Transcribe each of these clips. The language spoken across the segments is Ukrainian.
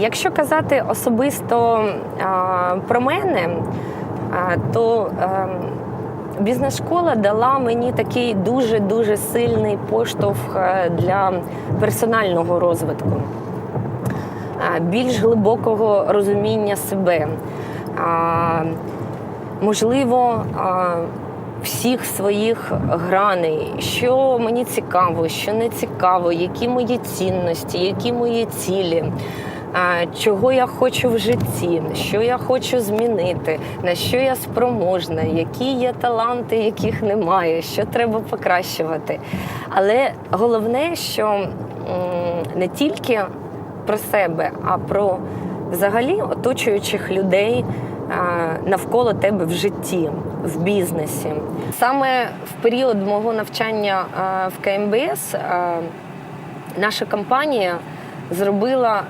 Якщо казати особисто про мене, то бізнес-школа дала мені такий дуже дуже сильний поштовх для персонального розвитку, більш глибокого розуміння себе. Можливо, всіх своїх граней, що мені цікаво, що не цікаво, які мої цінності, які мої цілі. Чого я хочу в житті, що я хочу змінити, на що я спроможна, які є таланти, яких немає, що треба покращувати. Але головне, що не тільки про себе, а про взагалі оточуючих людей навколо тебе в житті, в бізнесі. Саме в період мого навчання в КМБС наша компанія зробила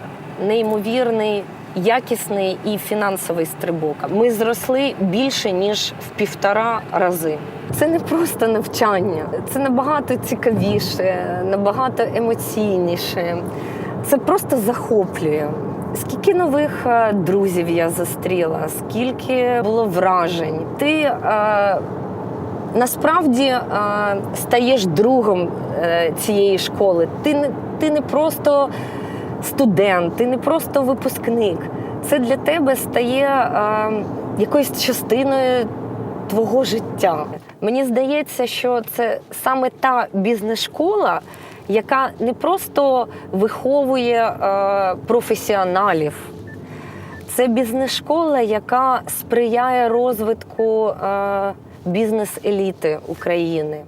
неймовірний. Якісний і фінансовий стрибок. Ми зросли більше ніж в півтора рази. Це не просто навчання, це набагато цікавіше, набагато емоційніше. Це просто захоплює. Скільки нових е, друзів я зустріла, скільки було вражень. Ти е, насправді е, стаєш другом е, цієї школи. Ти не, ти не просто студент, ти не просто випускник. Це для тебе стає е, якоюсь частиною твого життя. Мені здається, що це саме та бізнес-школа, яка не просто виховує е, професіоналів. Це бізнес-школа, яка сприяє розвитку е, бізнес-еліти України.